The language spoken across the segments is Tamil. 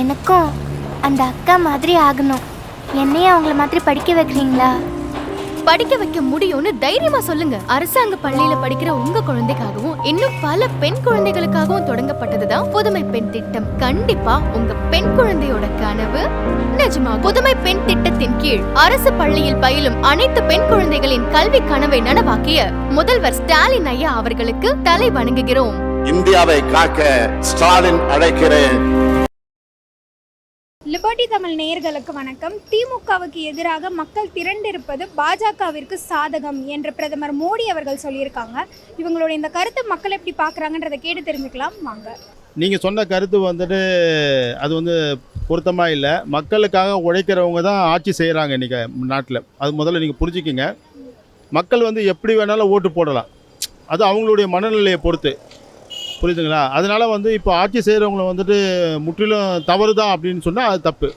எனக்கும் அந்த அக்கா மாதிரி ஆகணும். என்னையும் அவங்கள மாதிரி படிக்க வைக்கிறீங்களா? படிக்க வைக்க முடியும்னு தைரியமா சொல்லுங்க. அரசாங்க பள்ளியில படிக்கிற உங்க குழந்தைக்காகவும் இன்னும் பல பெண் குழந்தைகளுக்காகவும் தொடங்கப்பட்டதுதான் புதுமை பெண் திட்டம். கண்டிப்பா உங்க பெண் குழந்தையோட கனவு நிஜமா புதுமை பெண் திட்டத்தின் கீழ் அரசு பள்ளியில் பயிலும் அனைத்து பெண் குழந்தைகளின் கல்வி கனவை நனவாக்கிய முதல்வர் ஸ்டாலின் ஐயா அவர்களுக்கு தலை வணங்குகிறோம். இந்தியாவை காக்க ஸ்டாலின் அழைக்கிறேன். லிபர்டி தமிழ் நேயர்களுக்கு வணக்கம். திமுகவுக்கு எதிராக மக்கள் திரண்டிருப்பது பாஜகவிற்கு சாதகம் என்று பிரதமர் மோடி அவர்கள் சொல்லியிருக்காங்க. இவங்களோட இந்த கருத்தை மக்கள் எப்படி பார்க்குறாங்கன்றதை கேட்டு தெரிஞ்சுக்கலாம். வாங்க. நீங்கள் சொன்ன கருத்து வந்துட்டு அது வந்து பொருத்தமாக இல்லை. மக்களுக்காக உழைக்கிறவங்க தான் ஆட்சி செய்கிறாங்க இன்றைக்கி நாட்டில். அது முதல்ல நீங்கள் புரிஞ்சுக்கிங்க. மக்கள் வந்து எப்படி வேணாலும் ஓட்டு போடலாம். அது அவங்களுடைய மனநிலையை பொறுத்து. புரியுதுங்களா அதனால் வந்து இப்போ ஆட்சி செய்கிறவங்களை வந்துட்டு முற்றிலும் தவறு தான் அப்படின்னு சொன்னால் அது தப்பு.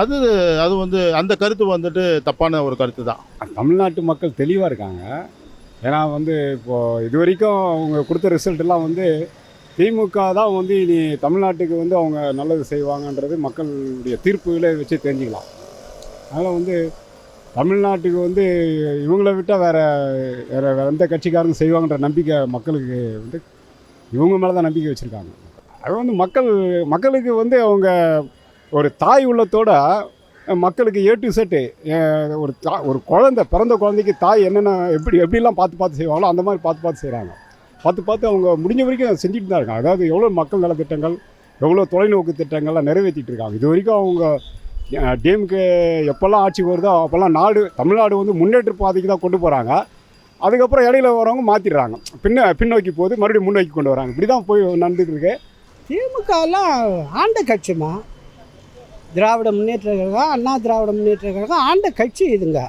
அது அது வந்து அந்த கருத்து வந்துட்டு தப்பான ஒரு கருத்து தான் தமிழ்நாட்டு மக்கள் தெளிவாக இருக்காங்க. ஏன்னா வந்து இப்போது இது வரைக்கும் அவங்க கொடுத்த ரிசல்ட் எல்லாம் வந்து திமுக தான் வந்து இனி தமிழ்நாட்டுக்கு வந்து அவங்க நல்லது செய்வாங்கன்றது மக்களுடைய தீர்ப்புகளை வச்சு தெரிஞ்சுக்கலாம். அதனால் வந்து தமிழ்நாட்டுக்கு வந்து இவங்கள விட்டால் வேறு வேறு வேறு எந்த கட்சிக்காரங்க செய்வாங்கன்ற நம்பிக்கை மக்களுக்கு வந்து இவங்க மேலே தான் நம்பிக்கை வச்சுருக்காங்க. அது வந்து மக்கள் மக்களுக்கு வந்து அவங்க ஒரு தாய் உள்ளத்தோட மக்களுக்கு ஏ டு செட்டு ஒரு தா ஒரு குழந்தை பிறந்த குழந்தைக்கு தாய் என்னென்ன எப்படி எப்படிலாம் பார்த்து பார்த்து செய்வாங்களோ அந்த மாதிரி பார்த்து பார்த்து செய்கிறாங்க பார்த்து பார்த்து அவங்க முடிஞ்ச வரைக்கும் செஞ்சுட்டு தான் இருக்காங்க. அதாவது எவ்வளோ மக்கள் நலத்திட்டங்கள் எவ்வளோ தொலைநோக்கு திட்டங்கள்லாம் நிறைவேற்றிட்டு இருக்காங்க. இது வரைக்கும் அவங்க டிஎம்கே எப்போல்லாம் ஆட்சி வருதோ அப்போல்லாம் நாடு தமிழ்நாடு வந்து முன்னேற்ற பாதைக்கு தான் கொண்டு போகிறாங்க அதுக்கப்புறம் இடையில வரவங்க மாற்றிடுறாங்க பின்ன பின்னோக்கி போகுது மறுபடியும் முன்னோக்கி கொண்டு வராங்க. இப்படி தான் போய் நடந்துட்டு இருக்கு. திமுகலாம் ஆண்ட கட்சிமா திராவிட முன்னேற்ற கழகம் அண்ணா திராவிட முன்னேற்ற கழகம் ஆண்ட கட்சி இதுங்க.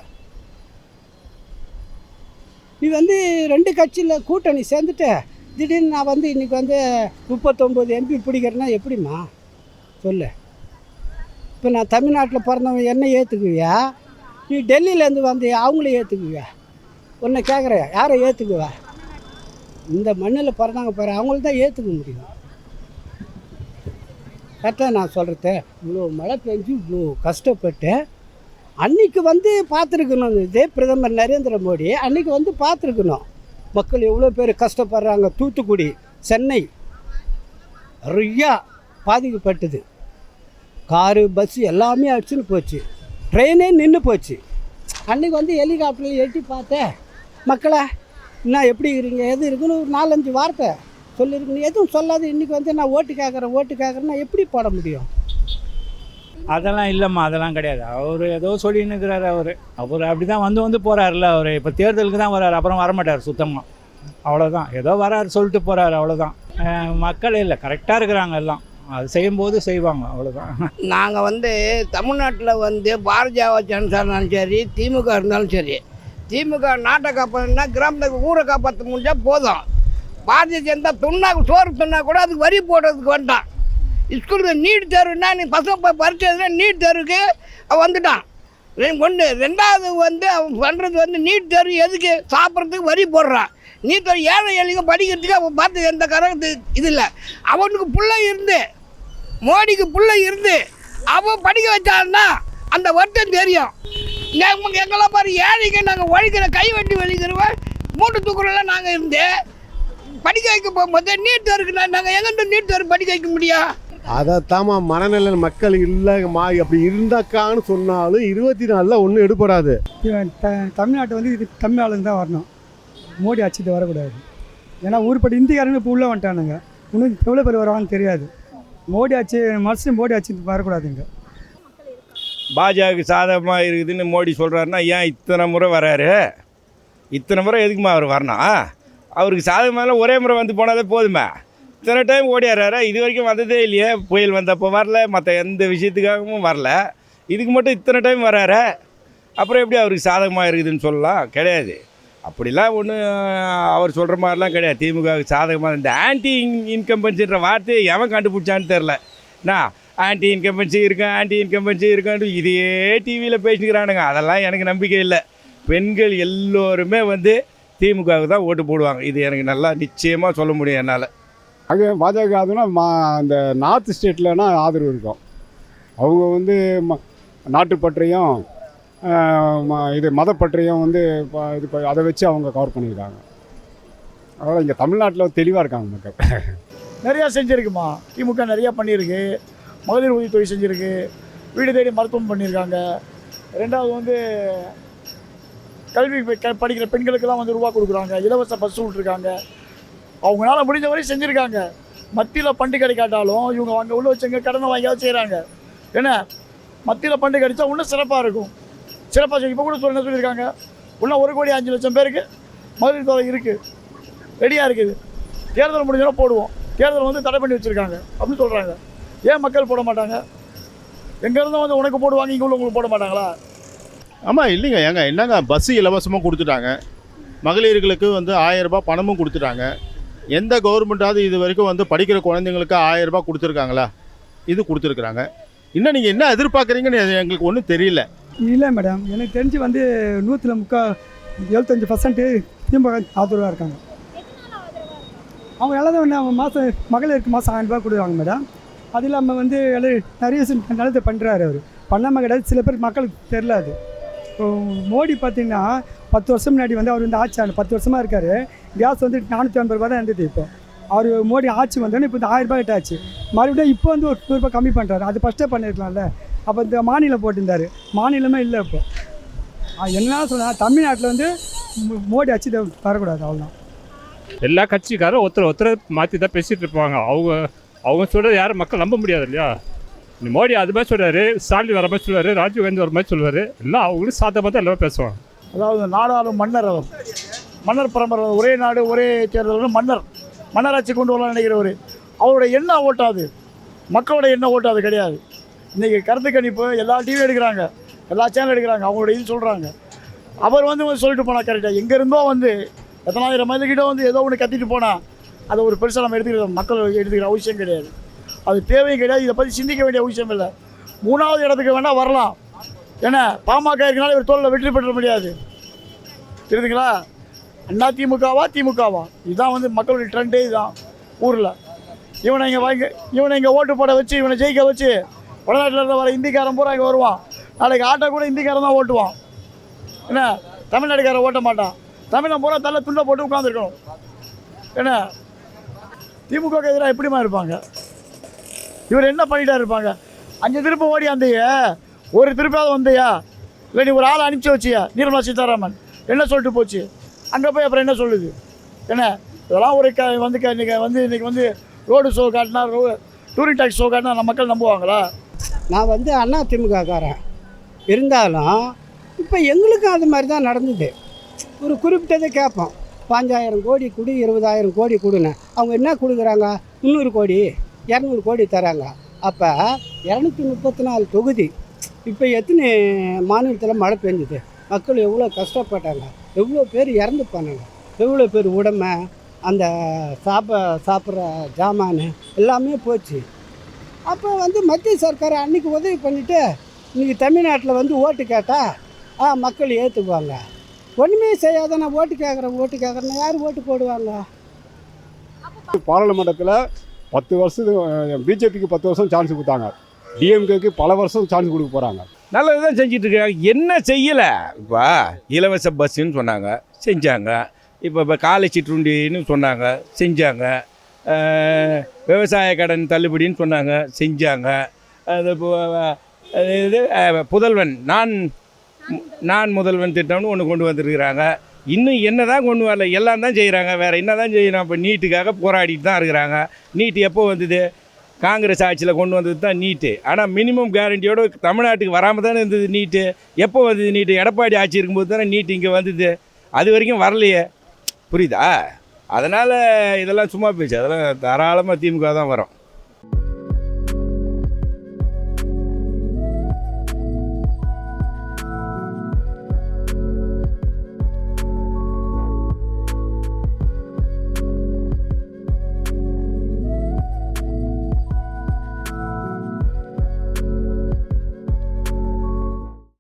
நீ வந்து ரெண்டு கட்சியில் கூட்டணி சேர்ந்துட்டு திடீர்னு நான் வந்து இன்றைக்கி வந்து முப்பத்தொம்போது எம்பி பிடிக்கிறேன்னா எப்படிம்மா? சொல்லு. இப்போ நான் தமிழ்நாட்டில் பிறந்தவன் என்ன ஏற்றுக்குவியா நீ டெல்லியிலேருந்து வந்து அவங்கள ஏற்றுக்குவியா உன்னை கேட்குறேன் யாரை ஏற்றுக்குவா இந்த மண்ணில் பிறந்தாங்க பாரு அவங்களுக்கு தான் ஏற்றுக்க முடியும். கரெக்டாக நான் சொல்கிறது இவ்வளோ மழை பெஞ்சு இவ்வளோ கஷ்டப்பட்டு அன்னைக்கு வந்து பார்த்துருக்கணும். இதே பிரதமர் நரேந்திர மோடி அன்னைக்கு வந்து பார்த்துருக்கணும். மக்கள் எவ்வளோ பேர் கஷ்டப்படுறாங்க. தூத்துக்குடி சென்னை நிறையா பாதிக்கப்பட்டது. காரு பஸ்ஸு எல்லாமே அடிச்சுன்னு போச்சு. ட்ரெயினே நின்று போச்சு. அன்றைக்கி வந்து ஹெலிகாப்டரில் எட்டி பார்த்தேன். மக்களை என்ன எப்படி இருக்கிறீங்க எது இருக்குன்னு ஒரு நாலஞ்சு வார்த்தை சொல்லியிருக்கணும் எதுவும் சொல்லாது இன்றைக்கி வந்து நான் ஓட்டு கேட்குறேன் ஓட்டு கேட்குறேன்னா எப்படி போட முடியும்? அதெல்லாம் இல்லைம்மா அதெல்லாம் கிடையாது. அவர் ஏதோ சொல்லின்னு இருக்கிறாரு அவர். அவர் அப்படி தான் வந்து வந்து போகிறாருல்ல அவர். இப்போ தேர்தலுக்கு தான் வராரு அப்புறம் வரமாட்டார் சுத்தமாக அவ்வளோதான் ஏதோ வராரு சொல்லிட்டு போகிறாரு அவ்வளோதான் மக்கள் இல்லை கரெக்டாக இருக்கிறாங்க எல்லாம். அது செய்யும்போது செய்வாங்க அவ்வளோதான் நாங்கள் வந்து தமிழ்நாட்டில் வந்து பாரதிய ஜனதா இருந்தாலும் சரி திமுக இருந்தாலும் சரி திமுக நாட்டை காப்பாற்றினா கிராமத்துக்கு ஊரை காப்பாற்ற முடிஞ்சால் போதும். பாரதிய ஜனதா துண்ணா சோறு துண்ணா கூட அதுக்கு வரி போடுறதுக்கு வேண்டாம் ஸ்கூலுக்கு நீட் தேர்வுனா நீ பசங்க போய் பரிச்சை நீட் தேர்வுக்கு அவன் வந்துட்டான். ஒன்று ரெண்டாவது வந்து அவன் பண்ணுறது வந்து நீட் தேர்வு எதுக்கு? சாப்பிட்றதுக்கு வரி போடுறான். நீட் தேர்வு ஏழை எளிங்க படிக்கிறதுக்கு அவன் பார்த்து எந்த கரகத்து இது இல்லை. அவனுக்கு பிள்ளை இருந்து மோடிக்கு பிள்ளை இருந்து அவன் படிக்க வச்சான்னா அந்த வருத்தம் தெரியும். எங்கெல்லாம் பாரு ஏழைங்க நாங்கள் உழைக்கிற கை வெட்டி வெளிக்கிறவன் மூட்டை தூக்குறோம்ல நாங்கள் இருந்து படிக்க வைக்க போகும்போது நீட் தேர்வுக்கு நாங்கள் எங்கிட்ட நீட் தேர்வு படிக்க வைக்க முடியும் அதைத்தாம்மா மனநிலை மக்கள் இல்லைம்மா அப்படி இருந்தாக்கான்னு சொன்னாலும் இருபத்தி நாலில் ஒன்றும் எடுபடாது. தமிழ்நாட்டை வந்து இது தமிழ் ஆளுங்க தான் வரணும். மோடி ஆட்சிட்டு வரக்கூடாது. ஏன்னா ஊருப்படி இந்திக்காரங்க இப்போ உள்ளே வந்துட்டானுங்க. இன்னும் எவ்வளோ பேர் வருவாங்கன்னு தெரியாது. மோடி ஆட்சி மறுபடியும் மோடி ஆட்சி வரக்கூடாதுங்க. பாஜக சாதகமாக இருக்குதுன்னு மோடி சொல்கிறாருன்னா ஏன் இத்தனை முறை வராரு? இத்தனை முறை எதுக்குமா அவர் வரணும்? அவருக்கு சாதகமாக ஒரே முறை வந்து போனாலே போதுமே? இத்தனை டைம் ஓடியாராரு இது வரைக்கும் வந்ததே இல்லையே. புயல் வந்தப்போ வரல மற்ற எந்த விஷயத்துக்காகவும் வரல. இதுக்கு மட்டும் இத்தனை டைம் வராரு? அப்புறம் எப்படி அவருக்கு சாதகமாக இருக்குதுன்னு சொல்லலாம்? கிடையாது. அப்படிலாம் ஒன்றும் அவர் சொல்கிற மாதிரிலாம் கிடையாது. திமுகவுக்கு சாதகமாக இந்த ஆன்டி இன்கம்பன்சின்ற வார்த்தையை எவன் கண்டுபிடிச்சான்னு தெரில நான் ஆன்டி இன்கம்பன்சி இருக்கேன் ஆன்டி இன்கம்பன்சி இருக்கான்ட்டு இதையே டிவியில் பேசிக்கிறானுங்க. அதெல்லாம் எனக்கு நம்பிக்கை இல்லை. பெண்கள் எல்லோருமே வந்து திமுகவுக்கு தான் ஓட்டு போடுவாங்க. இது எனக்கு நல்லா நிச்சயமாக சொல்ல முடியும் என்னால். அது பாஜக ஆதரவுனா மா அந்த நார்த் ஸ்டேட்லனா ஆதரவு இருக்கும். அவங்க வந்து ம நாட்டுப்பற்றையும் இது மதப்பற்றையும் வந்து ப- இது அதை வச்சு அவங்க கவர் பண்ணியிருக்காங்க. அதனால் இங்கே தமிழ்நாட்டில் தெளிவாக இருக்காங்க மக்கள். நிறையா செஞ்சுருக்குமா? திமுக நிறையா பண்ணியிருக்கு. மகளிர் உதவித்தொகை செஞ்சுருக்கு. வீடு தேடி மருத்துவம் பண்ணியிருக்காங்க. ரெண்டாவது வந்து கல்வி க- படிக்கிற பெண்களுக்கெல்லாம் வந்து ரூபா கொடுக்குறாங்க. இலவச பஸ் விட்ருக்காங்க அவங்களால முடிஞ்ச வரையும் செஞ்சுருக்காங்க. மத்தியில் பண்டு கிடைக்காட்டாலும் இவங்க அங்கே உள்ள வச்சவங்க கடனை வாங்கியாவது செய்கிறாங்க என்ன மத்தியில் பண்டு கிடைச்சா இன்னும் சிறப்பாக இருக்கும். சிறப்பாக இப்போ கூட சொல்ல என்ன சொல்லியிருக்காங்க? இன்னும் ஒரு கோடி அஞ்சு லட்சம் பேருக்கு மகளிர் தொகை இருக்குது ரெடியாக இருக்குது. தேர்தல் முடிஞ்சோன்னா போடுவோம். தேர்தல் வந்து தடை பண்ணி வச்சுருக்காங்க. அப்படின்னு சொல்கிறாங்க ஏன் மக்கள் போட மாட்டாங்க? எங்கேருந்தும் வந்து உனக்கு போடுவாங்க இங்கே உள்ளவங்களுக்கு போட மாட்டாங்களா? ஆமாம் இல்லைங்க. ஏங்க என்னங்க பஸ்ஸு இலவசமாக கொடுத்துட்டாங்க. மகளிர்களுக்கு வந்து ஆயிரம் ரூபாய் பணமும் கொடுத்துட்டாங்க. எந்த கவர்மெண்ட்டாவது இது வரைக்கும் வந்து படிக்கிற குழந்தைங்களுக்கு ஆயிரம் ரூபாய் கொடுத்துருக்காங்களா? இது கொடுத்துருக்குறாங்க. இன்னும் நீங்கள் என்ன எதிர்பார்க்குறீங்கன்னு எங்களுக்கு ஒன்றும் தெரியல. இல்லை மேடம் எனக்கு தெரிஞ்சு வந்து நூற்றில் முக்கால் எழுபத்தஞ்சி பர்சன்ட்டு திமுக ஆதரவாக இருக்காங்க. அவங்க எல்லாம் மாதம் மகளிருக்கு மாதம் ஆயிரம் ரூபாய் கொடுக்குறாங்க மேடம் அது இல்லாமல் வந்து எல்லாம் நிறைய விஷயம் நல்லது பண்ணுறாரு அவர். பண்ணாமல் கிடையாது. சில பேர் மக்களுக்கு தெரில அது. மோடி பார்த்தீங்கன்னா பத்து வருஷம் முன்னாடி வந்து அவர் வந்து ஆட்சி ஆண்டு பத்து வருஷமாக இருக்கார். கேஸ் வந்து நானூற்றி ஐம்பது ரூபா தான் இருந்தது இப்போ. அவர் மோடி ஆட்சி வந்தோடனே இப்போ இந்த ஆயிரம் ரூபாய் கிட்ட ஆச்சு. மறுபடியும் இப்போ வந்து ஒரு நூறுரூபா கம்மி பண்ணுறாரு அது ஃபஸ்ட்டே பண்ணியிருக்கலாம்ல அப்போ இந்த மாநிலம் போட்டிருந்தார். மாநிலமே இல்லை இப்போ. என்ன சொல்ல தமிழ்நாட்டில் வந்து மோடி ஆட்சி இதை வரக்கூடாது. அவ்வளோதான் எல்லா கட்சிக்காரும் ஒருத்தர் ஒருத்தர் மாற்றி தான் பேசிகிட்டு இருப்பாங்க. அவங்க அவங்க சொல்கிறது யாரும் மக்கள் நம்ப முடியாது இல்லையா? இந்த மோடி அது மாதிரி சொல்கிறாரு ஸ்டாலின் வர மாதிரி சொல்லுவார் ராஜீவ்காந்தி வர மாதிரி சொல்லுவார் எல்லாம் அவங்களும் சாதமாக தான் எல்லாமே பேசுவாங்க. அதாவது நாடாளும் மன்னர் அவர். மன்னர் பரம்பரை ஒரே நாடு ஒரே தேர்தல் மன்னர். மன்னராட்சி கொண்டு வரலாம் நினைக்கிறவர். அவருடைய எண்ணம் ஓட்டாது. மக்களோட எண்ணம் ஓட்டாது கிடையாது. இன்றைக்கி கருத்து கணிப்பு எல்லா டிவியும் எடுக்கிறாங்க. எல்லா சேனல் எடுக்கிறாங்க. அவங்களோட இது சொல்கிறாங்க அவர் வந்து சொல்லிட்டு போனால் கரெக்டாக எங்கே இருந்தோ வந்து எத்தனாயிரம் மைலுக்கிட்ட வந்து ஏதோ ஒன்று கத்திட்டு போனால் அதை ஒரு பெருசாக நம்ம எடுத்துக்கிற மக்கள் எடுத்துக்கிற அவசியம் கிடையாது. அது தேவையும் கிடையாது. இதை பற்றி சிந்திக்க வேண்டிய அவசியம் இல்லை. மூணாவது இடத்துக்கு வேணால் வரலாம். ஏன்னா பாமக இருக்கனால இவர் தோலில் வெற்றி பெற்ற முடியாது. தெரியுதுங்களா அண்ணா திமுகவா திமுகவா? இதுதான் வந்து மக்களுடைய ட்ரெண்டே இதுதான். ஊரில். இவனை இங்கே வாங்கி இவனை இங்கே ஓட்டு போட வச்சு இவனை ஜெயிக்க வச்சு வடநாட்டில் இருந்து வர இந்திக்காரன் பூரா இங்கே வருவான். நாளைக்கு ஆட்டோ கூட இந்திக்காரன் தான் ஓட்டுவான். என்ன? தமிழ்நாடுக்காரன் ஓட்ட மாட்டான். தமிழன் பூரா தள்ள துண்டை போட்டு உட்காந்துருக்கணும் என்ன? திமுக எதிராக எப்படிமா இருப்பாங்க? இவர் என்ன பண்ணிட்டா இருப்பாங்க? அஞ்சு திருப்பம் ஓடி வந்தைய. ஒரு திருப்பாவது வந்தையா? இல்லை நீ ஒரு ஆளை அனுப்பிச்சி வச்சியா? நிர்மலா சீதாராமன். என்ன சொல்லிட்டு போச்சு? அங்கே போய் அப்புறம் என்ன சொல்லுது? என்ன? இதெல்லாம் ஒரு க வந்து க இன்னைக்கு வந்து இன்றைக்கி வந்து ரோடு ஷோ காட்டினா ரோ டூரிங் டாக்ஸ் ஷோ காட்டினா நம்ம மக்கள் நம்புவாங்களா? நான் வந்து அண்ணா திமுககாரன் இருந்தாலும் இப்போ எங்களுக்கும் அது மாதிரி தான் நடந்தது. ஒரு குறிப்பிட்டதை கேட்போம். பாஞ்சாயிரம் கோடி கொடு இருபதாயிரம் கோடி கொடுன்னு. அவங்க என்ன கொடுக்குறாங்க? முந்நூறு கோடி இரநூறு கோடி தராங்க. அப்போ இரநூத்தி முப்பத்தி நாலு தொகுதி. இப்போ எத்தனை மாநிலத்தில் மழை பெஞ்சுது? மக்கள் எவ்வளோ கஷ்டப்பட்டாங்க? எவ்வளோ பேர் இறந்து போனாங்க? எவ்வளோ பேர் உடம்பை அந்த சாப்ப சாப்பிட்ற ஜாமான் எல்லாமே போச்சு. அப்போ வந்து மத்திய சர்க்கார் அன்னைக்கு உதவி பண்ணிவிட்டு இன்றைக்கி தமிழ்நாட்டில் வந்து ஓட்டு கேட்டால் மக்கள் ஏற்றுக்குவாங்க ஒன்றுமே செய்யாத நான் ஓட்டு கேட்குறேன் ஓட்டு கேட்குறேன் யார் ஓட்டு போடுவாங்க? பாராளுமன்றத்தில் பத்து வருஷத்துக்கு பிஜேபிக்கு பத்து வருஷம் சான்ஸ் கொடுத்தாங்க. டிஎம்கேக்கு பல வருஷம் சான்ஸ் கொடுக்க போகிறாங்க நல்லது தான் செஞ்சுட்டு இருக்காங்க. என்ன செய்யலை? இப்போ இலவச பஸ்ஸுன்னு சொன்னாங்க செஞ்சாங்க. இப்போ இப்போ காலை சிற்றுண்டின்னு சொன்னாங்க செஞ்சாங்க. விவசாய கடன் தள்ளுபடின்னு சொன்னாங்க செஞ்சாங்க. அது இது புதல்வன் நான் நான் முதல்வன் திட்டம்னு ஒன்று கொண்டு வந்திருக்கிறாங்க. இன்னும் என்ன தான் கொண்டு வரல எல்லாம் தான் செய்கிறாங்க வேறு என்ன தான் செய்யணும்? இப்போ நீட்டுக்காக போராடிட்டு தான் இருக்கிறாங்க. நீட்டு எப்போ வந்தது? காங்கிரஸ் ஆட்சியில் கொண்டு வந்தது தான் நீட்டு. ஆனால் மினிமம் கேரண்டியோடு தமிழ்நாட்டுக்கு வராமல் தானே இருந்தது நீட்டு. எப்போ வந்தது நீட்டு? எடப்பாடி ஆட்சி இருக்கும்போது தானே நீட் இங்கே வந்தது. அது வரைக்கும் வரலையே. புரியுதா? அதனால் இதெல்லாம் சும்மா பேச்சு. அதெல்லாம் தாராளமாக திமுக தான் வரும்.